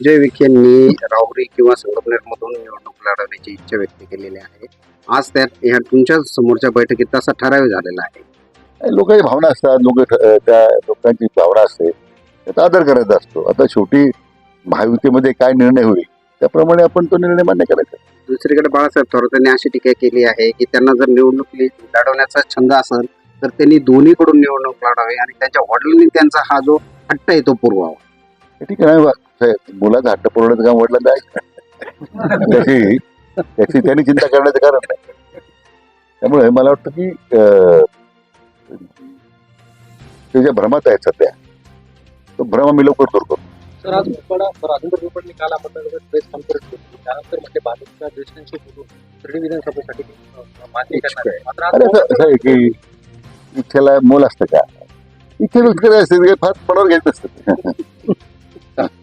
जय विखेंनी राहुरी किंवा संगमनेरमधून निवडणूक लढवण्याची इच्छा व्यक्त केलेली आहे. आज त्यात ह्या तुमच्या समोरच्या बैठकीत तसा ठराव झालेला आहे. लोकांची भावना असतात लोक त्या लोकांची भावना असते. त्याचा आदर करायचा असतो. आता शेवटी महायुतीमध्ये काय निर्णय होईल त्याप्रमाणे आपण तो निर्णय मान्य करायचा. दुसरीकडे बाळासाहेब थोरातांनी अशी टीका केली आहे की त्यांना जर निवडणूक लढवण्याचा छंद असेल तर त्यांनी दोन्हीकडून निवडणूक लढावी आणि त्यांच्या वडिलांनी त्यांचा हा जो हट्ट आहे तो पुरवावा. ठीक आहे मुलाचा हट्ट पुरवण्याचं काम आहे त्याची त्याची त्यांनी चिंता करण्याचं कारण नाही. त्यामुळे मला वाटतं की अं, ते ज्या भ्रमात आहेत सध्या तो भ्रम आम्ही लवकर दूर करू सर आज राजेंद्र काल आपण प्रेस कॉन्फरन्स त्यानंतर म्हणजे भाजपच्या ज्येष्ठांशी बोलून शिर्डी विधानसभेसाठी मागणी करणार असं आहे की इच्छेला मोल असतं का? इच्छे असते फार पणावर घ्यायचं असतं.